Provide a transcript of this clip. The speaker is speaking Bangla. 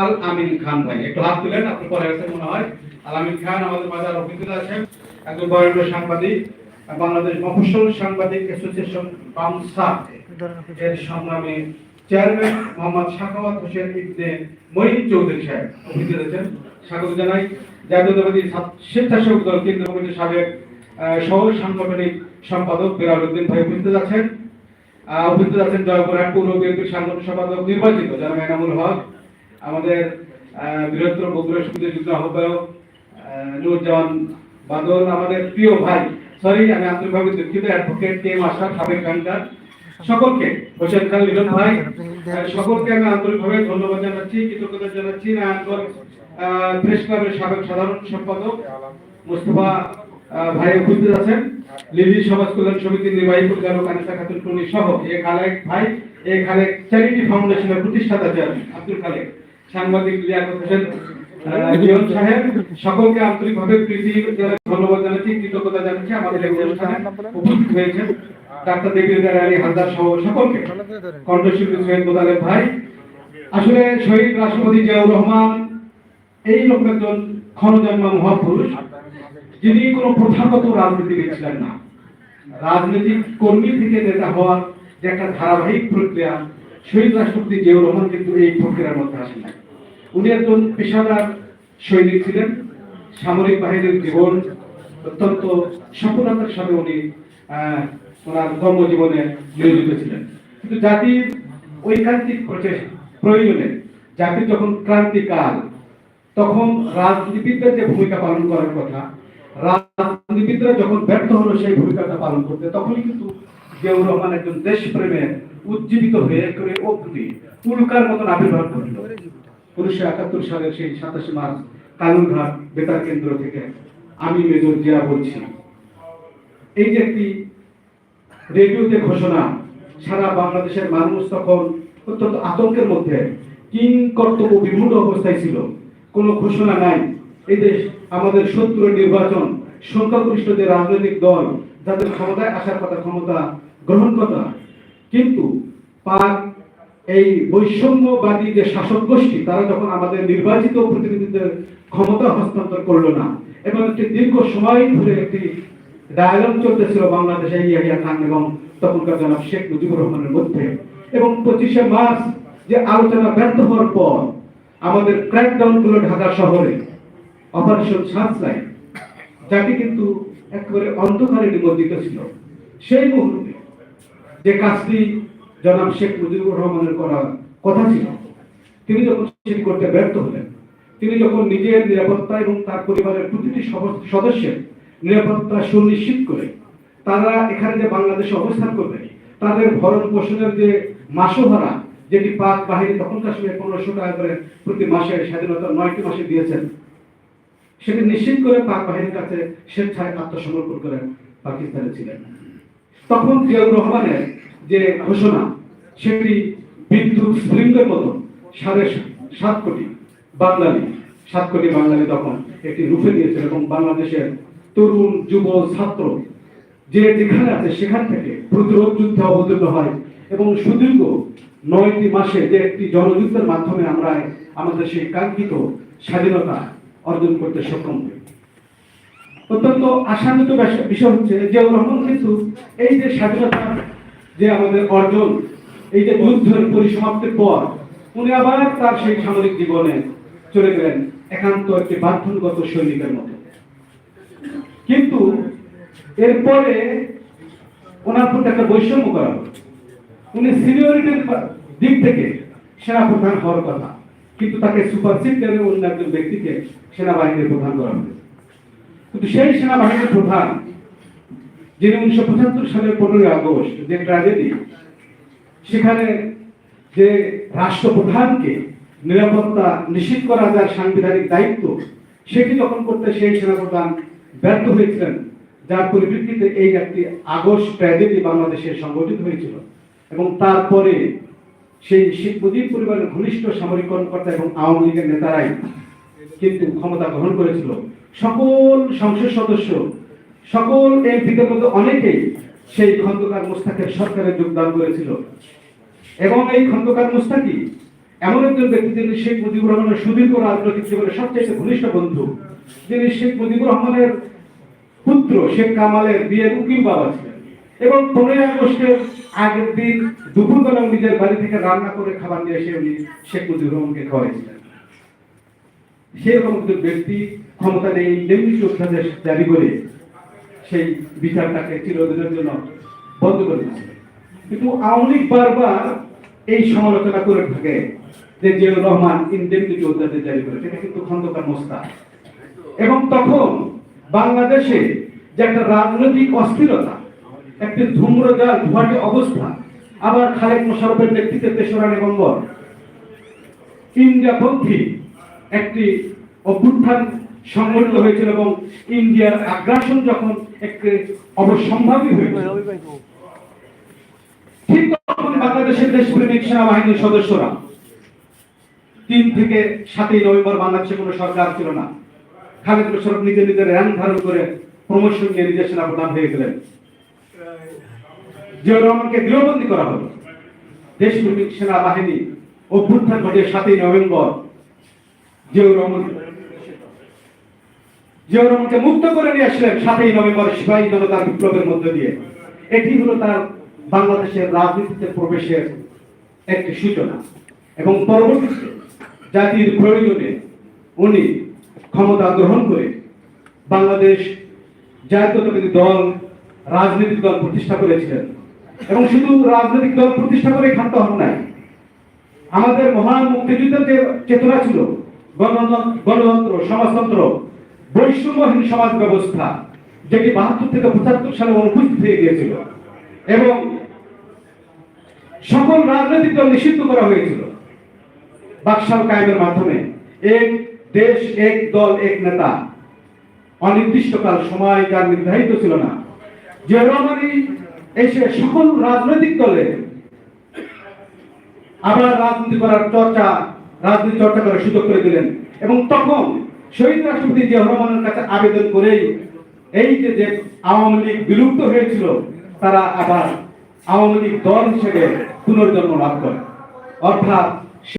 আল আমিন খান ভাই। একটু হাত তুলেন, আপনি পরে আছেন মনে হয়। আল আমিন খান, আমাদের আরও অভিজ্ঞতা আছেন। একজন বরেণ্য সাংবাদিক, বাংলাদেশ মফস্বল সাংবাদিক অ্যাসোসিয়েশন বামসা এর সংগ্রামী চেয়ারম্যান মোহাম্মদ শাখাওয়াত হোসেন ইবনে মঈন চৌধুরী সাহেব উপস্থিত আছেন। স্বাগত জানাই। জাতীয়তাবাদী স্বেচ্ছাসেবক দল কেন্দ্র কমিটির সাবেক সহ সাংগঠনিক সম্পাদক বেলাল উদ্দিন ভাই উপস্থিত আছেন। উপস্থিত আছেন জয়পুরহাট পৌর বিএনপির সাংগঠনিক সম্পাদক নির্বাচিত জনাব এনামুল হক আমাদের বৃহত্তর বগুড়া সমিতির যুগ্ম আহ্বায়ক আহ, নুরজামান বাদল আমাদের প্রিয় ভাই সরি আমি আন্তরিকভাবে দুঃখিত অ্যাডভোকেট কে মাস্টার সাবেক ব্যাংকার সকলকে হোসেন খান লিটন ভাই সকলকে আমি আন্তরিকভাবে ধন্যবাদ জানাচ্ছি কৃতজ্ঞতা জানাচ্ছি। নারায়ণগঞ্জ প্রেস ক্লাবের সাবেক সাধারণ সম্পাদক মুস্তফা ভাই উপস্থিত আছেন। লিলি সমাজ কল্যাণ সমিতির নির্বাহী পরিচালক আনিসা খাতুন টুনি সহ এ খালেক ভাই এ খালেক চ্যারিটি ফাউন্ডেশনের প্রতিষ্ঠাতা চেয়ারম্যান আব্দুল খালেক। সাংবাদিক লিয়াকত হোসেন জিয়ন সাহেব, সকলকে আন্তরিকভাবে প্রীতি, ধন্যবাদ জানাচ্ছি, কৃতজ্ঞতা জানাচ্ছি। আমাদের এই অনুষ্ঠানে উপস্থিত হয়েছেন ডাক্তার দেবীর হালদার সহ সকলকে। কণ্ঠশিল্পী সোহেল মোদালেব ভাই। আসলে শহীদ রাষ্ট্রপতি জিয়াউর রহমান এই রকম একজন ক্ষণজন্মা মহাপুরুষ। যিনি কোনো প্রথাগত রাজনীতিবিদ ছিলেন না। রাজনৈতিক কর্মী থেকে নেতা হওয়ার যে একটা ধারাবাহিক প্রক্রিয়া শহীদ রাষ্ট্রপতি জিয়াউর রহমান কিন্তু এই প্রক্রিয়ার মধ্যে আসেন নাই। উনি একজন পেশাদার সৈনিক ছিলেন, সামরিক বাহিনীর জীবন, অত্যন্ত সফলতার সাথে উনি ওনার কর্মজীবনে নিয়োজিত ছিলেন। কিন্তু জাতির ঐকান্তিক প্রচেষ্টা, প্রয়োজনে জাতির যখন ক্রান্তিকাল, তখন রাজনীতিবিদদের যে ভূমিকা পালন করার কথা রাজনীতিবিদরা যখন ব্যর্থ হলো সেই ভূমিকাটা পালন করতে, তখনই কিন্তু জিয়াউর রহমান একজন দেশপ্রেমে উজ্জীবিত হয়ে করে অগ্নি উল্কার মতন আবির্ভাব ঘটল। উনিশশো একাত্তর সালের সেই সাতাশে মার্চ কালুরঘাট বেতার কেন্দ্র থেকে আমি মেজর জিয়া বলছি। এই যে একটি রেডিওতে ঘোষণা, সারা বাংলাদেশের মানুষ তখন অত্যন্ত আতঙ্কের মধ্যে কিং কর্তব্য বিমূঢ় অবস্থায় ছিল। কোনো ঘোষণা নাই। এই দেশ আমাদের শত্রু নির্বাচন সংখ্যাগরিষ্ঠ যে রাজনৈতিক দল, যাদের ক্ষমতায় আসার কথা, ক্ষমতা গ্রহণ কথা কিন্তু পাক এই বৈষম্যবাদী যে শাসক গোষ্ঠী, তারা যখন আমাদের নির্বাচিত প্রতিনিধিদের ক্ষমতা হস্তান্তর করল না, এবং একটি দীর্ঘ সময় ধরে একটি ডায়ালগ চলতেছিল বাংলাদেশে ইয়াহিয়া খান এবং তখনকার জনাব শেখ মুজিবুর রহমানের মধ্যে, এবং পঁচিশে মার্চ যে আলোচনা ব্যর্থ হওয়ার পর আমাদের ক্র্যাকডাউনগুলো ঢাকা শহরে অপারেশন সানলাইট যাটি কিন্তু একেবারে অন্ধকারে নিমজ্জিত ছিল। সেই মুহূর্তে যে কাজটি জনাব শেখ মুজিবুর রহমানের করার কথা ছিল, তিনি যখন সেটি করতে ব্যর্থ হলেন, তিনি যখন নিজের নিরাপত্তা এবং তার পরিবারের প্রতিটি সদস্যের নিরাপত্তা সুনিশ্চিত করে তারা এখানে যে বাংলাদেশে অবস্থান করবে, তাদের ভরণ পোষণের যে মাসোহারা, যেটি পাক বাহিনী তখনকার সময় পনেরোশো টাকা করে প্রতি মাসে স্বাধীনতা নয়টি মাসে দিয়েছেন, সেটি নিশ্চিত করে পাক বাহিনীর কাছে স্বেচ্ছায় আত্মসমর্পণ করেন পাকিস্তানে ছিলেন। তখন জিয়াউর রহমানের যে ঘোষণা, সেটি বিদ্যুৎ স্প্রিঙ্গের মতো সাড়ে সাত কোটি বাঙালি, সাত কোটি বাঙালি তখন একটি রূপে দিয়েছিল এবং বাংলাদেশের তরুণ যুব ছাত্র যে যেখানে আছে সেখান থেকে প্রতিরোধ যুদ্ধে অবতীর্ণ হয় এবং সুদীর্ঘ নয়টি মাসে যে একটি জনযুদ্ধের মাধ্যমে আমরা আমাদের সেই কাঙ্ক্ষিত স্বাধীনতা অর্জন করতে সক্ষম হই। অত্যন্ত আশান্বিত বিষয় হচ্ছে জিয়াউর রহমান কিন্তু এই যে স্বাধীনতা যে আমাদের অর্জন, এই যে যুদ্ধের পরিসমাপ্তির পর উনি আবার তার সেই সামরিক জীবনে চলে গেলেন একান্ত একটি বাধ্যগত সৈনিকের মতো। কিন্তু এরপরে ওনার প্রতি একটা বৈষম্য করা হলো। উনি সিনিয়রিটির দিক থেকে সেনাপ্রধান হওয়ার কথা, কিন্তু তাকে সুপারসিড করে অন্য একজন ব্যক্তিকে সেনাবাহিনীর প্রধান করা হলো। কিন্তু সেই সেনাবাহিনীর প্রধান, যিনি উনিশশো পঁচাত্তর সালের পনেরোই আগস্ট যে ট্র্যাজেডি সেখানে যে রাষ্ট্রপ্রধানকে নিরাপত্তা নিশ্চিত করা যার সাংবিধানিক দায়িত্ব, সেটি যখন করতে সেই সেনাপ্রধান ব্যর্থ হয়েছিলেন, যার পরিপ্রেক্ষিতে এই একটি আগস্ট ট্র্যাজেডি বাংলাদেশে সংগঠিত হয়েছিল। এবং তারপরে সেই শেখ মুজিব পরিবারের ঘনিষ্ঠ সামরিক কর্মকর্তা এবং আওয়ামী লীগের নেতারাই কিন্তু ক্ষমতা গ্রহণ করেছিল। সকল সংসদ সদস্য, সকল এমপিদের মধ্যে অনেকেই সেই খন্দকার মুস্তাকের সরকারে যোগদান করেছিল। এবং এই খন্দকার মুস্তাকি এমন একজন ব্যক্তি যিনি শেখ মুজিবুর রহমানের সুদীর্ঘ রাজনৈতিক জীবনের সবচেয়ে ঘনিষ্ঠ বন্ধু। যিনি শেখ মুজিবুর রহমানের পুত্র শেখ কামালের বিয়ের উকিল বাবা ছিলেন। এবং পনেরোই আগস্টের আগের দিন দুপুরবেলা নিজের বাড়ি থেকে রান্না করে খাবার নিয়ে এসে উনি শেখ মুজিবুর রহমানকে খাওয়াইছিলেন। সেরকম একজন ব্যক্তি ক্ষমতা নেই ইন্ডেমনিটি অধ্যাদেশ জারি করে সেই বিচারটাকে চিরদিনের জন্য বন্ধ করে দিয়েছে। কিন্তু আওয়ামী বারবার এই সমালোচনা করে থাকে যে জিয়াউর রহমান ইন্ডেমনিটি অধ্যাদেশ জারি করে সেটা কিন্তু খন্দকার মোস্তা এবং তখন বাংলাদেশে যে একটা রাজনৈতিক অস্থিরতা, একটি ধূম্রজাল ধোয়াটে অবস্থা, আবার খালেদ মোশারফের নেতৃত্বে তেসরা নভেম্বর ইন্ডিয়াপন্থী একটি অভ্যুত্থান সংগঠিত হয়েছিল এবং ইন্ডিয়ার আগ্রাসন যখন একটি অবসম্ভাবী হয়েছিল ঠিক তখন বাংলাদেশের দেশপ্রেমিক সেনাবাহিনীর সদস্যরা তিন থেকে সাতই নভেম্বর বাংলাদেশে কোনো সরকার ছিল না। খালেদ মোশারফ নিজে নিজের র্যাঙ্ক ধারণ করে প্রমোশন নিয়ে নিজের সেনাপ্রধান হয়ে গেলেন। জিয়াউর রহমানকে গৃহবন্দী করা হলো। দেশপ্রেমিক সেনাবাহিনী অভ্যুত্থান ঘটে সাতই নভেম্বর জিয়াউর রহমান জিয়াউর রহমানকে মুক্ত করে নিয়ে আসলেন সাতই নভেম্বর সিপাহী জনতার বিপ্লবের মধ্য দিয়ে। এটি হলো তার বাংলাদেশের রাজনীতিতে প্রবেশের একটি সূচনা। এবং পরবর্তীতে জাতির প্রয়োজনে উনি ক্ষমতা গ্রহণ করে বাংলাদেশ জাতীয়তাবাদী দল, রাজনৈতিক দল প্রতিষ্ঠা করেছিলেন। এবং শুধু রাজনৈতিক দল প্রতিষ্ঠা করে ক্ষান্ত হন নাই, আমাদের মহান মুক্তিযুদ্ধের যে চেতনা ছিল গণতন্ত্র, সমাজতন্ত্র বৈষম্যহীন সমাজ ব্যবস্থা, যেটি বাহাত্তর থেকে পঁচাত্তর সালে অনুপস্থিত হয়ে গিয়েছিল, এবং সকল রাজনৈতিক দল নিষিদ্ধ করা হয়েছিল। বাকশাল কায়েমের মাধ্যমে এক দেশ, এক দল, এক নেতা অনির্দিষ্টকাল সময় যার নির্ধারিত ছিল না। যে রহমানি এসে সকল রাজনৈতিক দলে আবার রাজনীতি করার চর্চা, রাজনীতি চর্চা করার সুযোগ করে দিলেন, এবং তখন শহীদ রাষ্ট্রপতি জিয়া রহমানের কাছে আবেদন করেই এই যে যে আওয়ামী লীগ বিলুপ্ত হয়েছিল, তারা আবার আওয়ামী লীগ দল হিসেবে পুনর্জন্ম লাভ করে। অর্থাৎ